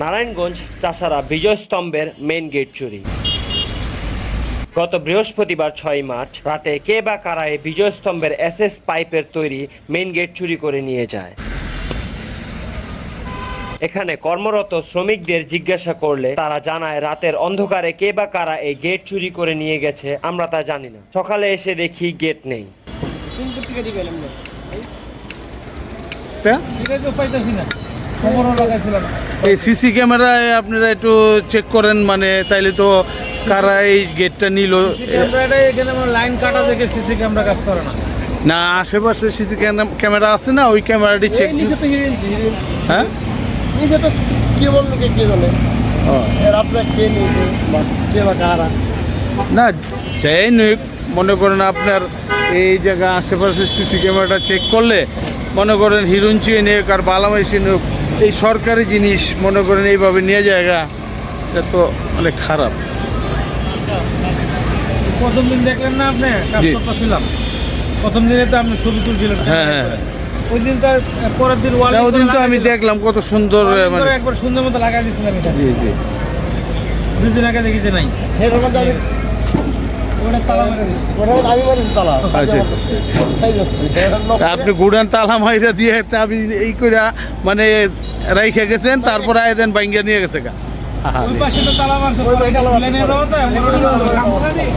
নারায়ণগঞ্জ চাষারা বিজয় স্তম্ভের main gate চুরি। গত বৃহস্পতিবার ছয় মার্চ রাতে কে বা কারা এই বিজয় স্তম্ভের এসএস পাইপের তৈরি মেইন গেট চুরি করে নিয়ে যায়? এখানে কর্মরত শ্রমিকদের জিজ্ঞাসা করলে তারা জানায় রাতের অন্ধকারে কে বা কারা এই গেট চুরি করে নিয়ে গেছে আমরা তা জানি না। সকালে এসে দেখি গেট নেই। না। এই সিসি ক্যামেরায় আপনারা একটু চেক করেন মানে তাইলে তো কারা এই গেটটা নিল? এখানে লাইন কাটা দেখে সিসি ক্যামেরা কাজ করে না। না আশেপাশে সিসি ক্যামেরা আছে না ওই ক্যামেরাটি চেক হ্যাঁ? নিচে তো কে বলল কে কে জানে রাত্রে কে নিয়েছে কে বা কারা? না যাই নিক মনে করেন আপনার এই জায়গা আশেপাশে সিসি ক্যামেরাটা চেক করলে মনে করেন হিরুন চুয়ে নিয়ে আর বালামাইশি নিক এই সরকারি জিনিস মনে করেন এইভাবে নিয়ে জায়গা এটা তো অনেক খারাপ। প্রথম দিন দেখলেন না আপনি। করতেছিলাম। প্রথম দিনে তো আপনি ছবি তুলছিলেন। হ্যাঁ, হ্যাঁ। ওই দিন তার পরের দিন ওয়াল না, ওদিন তো আমি দেখলাম কত সুন্দর মানে একবার সুন্দর মতো লাগাই দিয়েছিলাম এটা। জি জি। দুই দিন আগে দেখি যে নাই মধ্যে আমি আপনি গুড়ান তালা মাইরা দিয়ে চাবি এই করে মানে রাইখে গেছেন তারপরে আয় দেন বাইঙ্গা নিয়ে গেছে গা।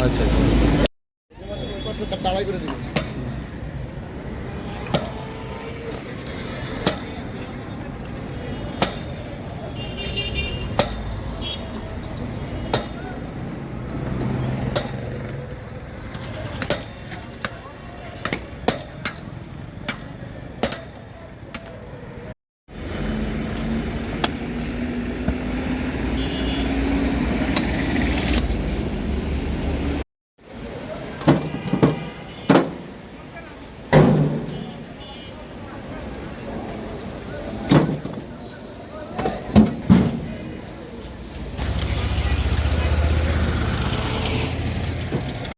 আচ্ছা আচ্ছা